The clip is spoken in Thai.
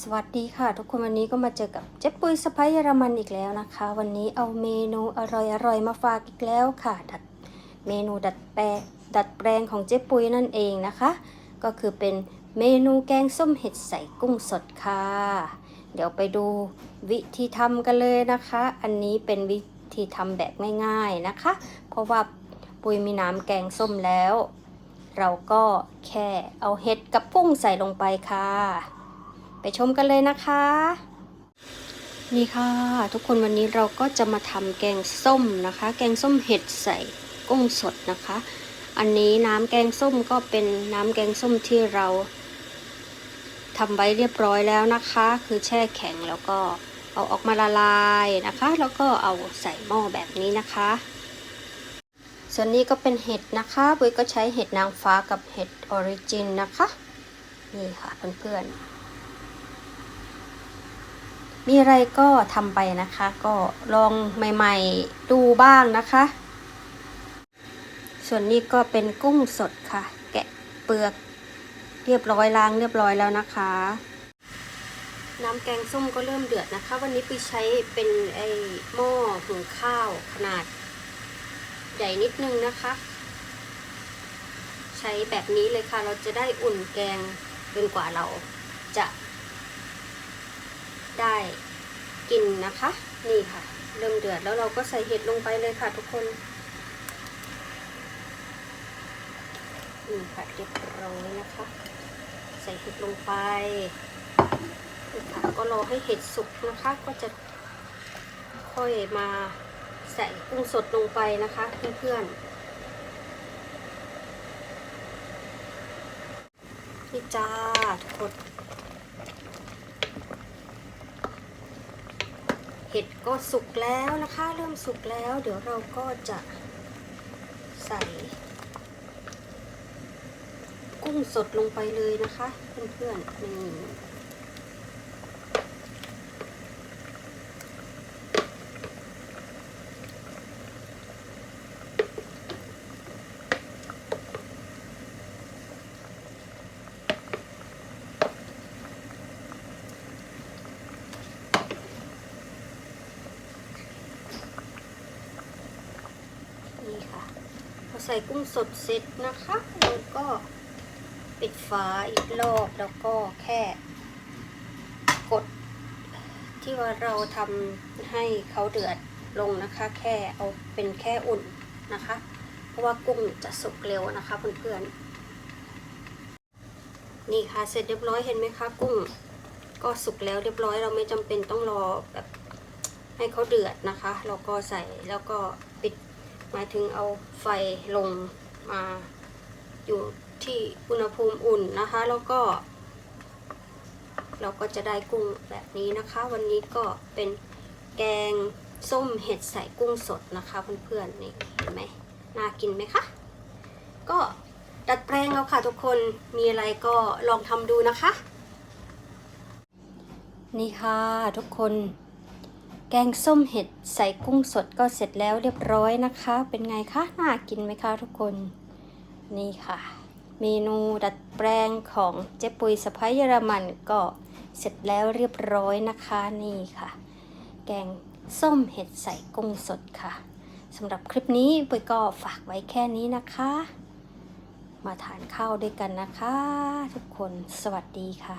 สวัสดีค่ะ ทุกคนวันนี้ก็มาเจอกับเจ๊ปุยสไปเยอรมันอีกแล้วนะคะ วันนี้เอาเมนูอร่อยๆมาฝากอีกแล้วค่ะ ดัดเมนูดัดแปลงดัดแปลงของเจ๊ปุยนั่นเองนะคะ ก็คือเป็นเมนูแกงส้มเห็ดใส่กุ้งสดค่ะ เดี๋ยวไปดูวิธีทำกันเลยนะคะ อันนี้เป็นวิธีทำแบบง่ายๆนะคะ เพราะว่าปุยมีน้ำแกงส้มแล้ว เราก็แค่เอาเห็ดกับกุ้งใส่ลงไปค่ะ ไปชมกันเลยนะคะ นี่ค่ะ ทุกคนวันนี้เราก็จะมาทำแกงส้มนะคะ แกงส้มเห็ดใส่กุ้งสดนะคะ อันนี้น้ำแกงส้มก็เป็นน้ำแกงส้มที่เราทำไว้เรียบร้อยแล้วนะคะ คือแช่แข็งแล้วก็เอาออกมาละลายนะคะ แล้วก็เอาใส่หม้อแบบนี้นะคะ ส่วนนี้ก็เป็นเห็ดนะคะบุ้ยก็ใช้เห็ดนางฟ้ากับเห็ดออริจินนะคะ นี่ค่ะเพื่อนๆ มีอะไรก็ทำไปนะคะ ก็ลองใหม่ๆดูบ้างนะคะ ส่วนนี้ก็เป็นกุ้งสดค่ะ แกะเปลือกเรียบร้อยล้างเรียบร้อยแล้วนะคะ น้ำแกงส้มก็เริ่มเดือดนะคะ วันนี้ไปใช้เป็นไอหม้อหุงข้าวขนาด ใหญ่นิดนึงนะคะ ใช้แบบนี้เลยค่ะ เราจะได้อุ่นแกงจนกว่าเราจะได้กินนะคะ นี่ค่ะ เริ่มเดือดแล้วเราก็ใส่เห็ดลงไปเลยค่ะทุกคนนี่ค่ะเรียบร้อยนะคะ ใส่เห็ดลงไปค่ะก็รอให้เห็ดสุกนะคะ ก็จะค่อยมา ใส่กุ้งสดลงไปนะคะเพื่อนๆนี่จ้าทุกคนเห็ดก็สุกแล้วนะคะ เริ่มสุกแล้ว เดี๋ยวเราก็จะใส่ กุ้งสดลงไปเลยนะคะ เพื่อนๆนี่นี่ค่ะพอ ใส่กุ้งสดเสร็จนะคะเราก็ปิดฝาอีกรอบแล้วก็แค่กดที่ว่าเราทำให้เขาเดือดลงนะคะ แค่เอาเป็นแค่อุ่นนะคะ เพราะว่ากุ้งจะสุกเร็วนะคะเพื่อนๆนี่ค่ะเสร็จเรียบร้อยเห็นไหมคะกุ้งก็สุกแล้วเรียบร้อยเราไม่จำเป็นต้องรอแบบให้เขาเดือดนะคะ เราก็ใส่แล้วก็ปิด หมายถึงเอาไฟลงมาอยู่ที่อุณหภูมิอุ่นนะคะ แล้วก็ เราก็จะได้กุ้งแบบนี้นะคะ วันนี้ก็เป็นแกงส้มเห็ดใส่กุ้งสดนะคะเพื่อนๆนี่เห็นไหมน่ากินไหมคะก็ดัดแปลงเอาค่ะทุกคนมีอะไรก็ลองทำดูนะคะ นี่ค่ะทุกคน แกงส้มเห็ดใส่กุ้งสดก็เสร็จแล้วเรียบร้อยนะคะ เป็นไงคะ น่ากินไหมคะทุกคน นี่ค่ะ เมนูดัดแปลงของเจ๊ปุยสะพ้ายเยอรมันก็เสร็จแล้วเรียบร้อยนะคะ นี่ค่ะ แกงส้มเห็ดใส่กุ้งสดค่ะสำหรับคลิปนี้ปุยก็ฝากไว้แค่นี้นะคะ มาทานข้าวด้วยกันนะคะ ทุกคน สวัสดีค่ะ